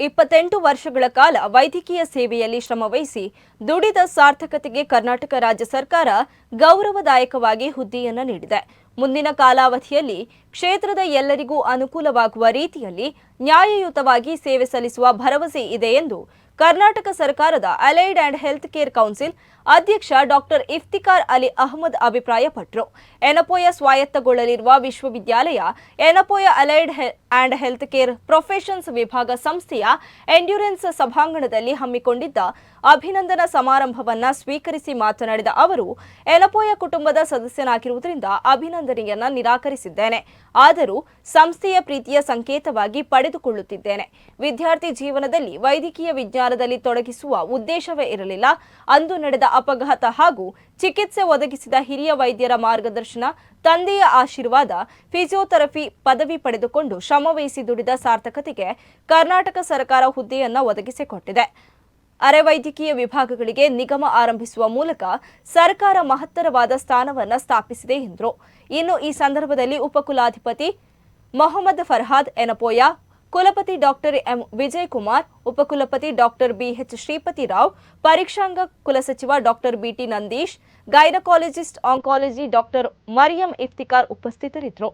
ಇಪ್ಪತ್ತೆಂಟು ವರ್ಷಗಳ ಕಾಲ ವೈದ್ಯಕೀಯ ಸೇವೆಯಲ್ಲಿ ಶ್ರಮವಹಿಸಿ ದುಡಿದ ಸಾರ್ಥಕತೆಗೆ ಕರ್ನಾಟಕ ರಾಜ್ಯ ಸರ್ಕಾರ ಗೌರವದಾಯಕವಾಗಿ ಹುದ್ದೆಯನ್ನು ನೀಡಿದೆ. ಮುಂದಿನ ಕಾಲಾವಧಿಯಲ್ಲಿ ಕ್ಷೇತ್ರದ ಎಲ್ಲರಿಗೂ ಅನುಕೂಲವಾಗುವ ರೀತಿಯಲ್ಲಿ ನ್ಯಾಯಯುತವಾಗಿ ಸೇವೆ ಸಲ್ಲಿಸುವ ಭರವಸೆ ಇದೆ ಎಂದು ಕರ್ನಾಟಕ ಸರ್ಕಾರದ allied and health care council ಅಧ್ಯಕ್ಷ ಡಾಕ್ಟರ್ ಇಫ್ತಿಕಾರ್ ಅಲಿ ಅಹಮದ್ ಅಭಿಪ್ರಾಯಪಟ್ಟರು ಎನಪೋಯ ಸ್ವಾಯತ್ತಗೊಳ್ಳಲಿರುವ ವಿಶ್ವವಿದ್ಯಾಲಯ, Yenepoya allied and health care professions ವಿಭಾಗ ಸಂಸ್ಥೆಯ ಎಂಡ್ಯೂರೆನ್ಸ್ ಸಭಾಂಗಣದಲ್ಲಿ ಹಮ್ಮಿಕೊಂಡಿದ್ದ ಅಭಿನಂದನಾ ಸಮಾರಂಭವನ್ನು ಸ್ವೀಕರಿಸಿ ಮಾತನಾಡಿದ ಅವರು, ಎನಪೋಯ ಕುಟುಂಬದ ಸದಸ್ಯನಾಗಿರುವುದರಿಂದ ಅಭಿನಂದನೆಯನ್ನು ನಿರಾಕರಿಸಿದ್ದೇನೆ. ಆದರೂ ಸಂಸ್ಥೆಯ ಪ್ರೀತಿಯ ಸಂಕೇತವಾಗಿ ಪಡೆದುಕೊಳ್ಳುತ್ತಿದ್ದೇನೆ. ವಿದ್ಯಾರ್ಥಿ ಜೀವನದಲ್ಲಿ ವೈದ್ಯಕೀಯ ವಿಜ್ಞಾನದಲ್ಲಿ ತೊಡಗಿಸುವ ಉದ್ದೇಶವೇ ಇರಲಿಲ್ಲ. ಅಂದು ನಡೆದ ಅಪಘಾತ ಹಾಗೂ ಚಿಕಿತ್ಸೆ ಒದಗಿಸಿದ ಹಿರಿಯ ವೈದ್ಯರ ಮಾರ್ಗದರ್ಶನ, ತಂದೆಯ ಆಶೀರ್ವಾದ, ಫಿಸಿಯೋಥೆರಪಿ ಪದವಿ ಪಡೆದುಕೊಂಡು ಶ್ರಮವಹಿಸಿ ದುಡಿದ ಸಾರ್ಥಕತೆಗೆ ಕರ್ನಾಟಕ ಸರ್ಕಾರ ಹುದ್ದೆಯನ್ನು ಒದಗಿಸಿಕೊಟ್ಟಿದೆ. ಅರೆ ವೈದ್ಯಕೀಯ ವಿಭಾಗಗಳಿಗೆ ನಿಗಮ ಆರಂಭಿಸುವ ಮೂಲಕ ಸರ್ಕಾರ ಮಹತ್ತರವಾದ ಸ್ಥಾನವನ್ನು ಸ್ಥಾಪಿಸಿದೆ ಎಂದರು. ಇನ್ನು ಈ ಸಂದರ್ಭದಲ್ಲಿ ಉಪಕುಲಾಧಿಪತಿ ಮೊಹಮ್ಮದ್ ಫರ್ಹಾದ್ ಎನಪೋಯ ಕುಲಪತಿ doctor M Vijay Kumar ಉಪಕುಲಪತಿ doctor BH Shripati Rao ಪರೀಕ್ಷಾಂಗ ಕುಲಸಚಿವ doctor BT Nandish gynaecologist oncology doctor Mariam Iftikhar ಉಪಸ್ಥಿತರಿದ್ದರು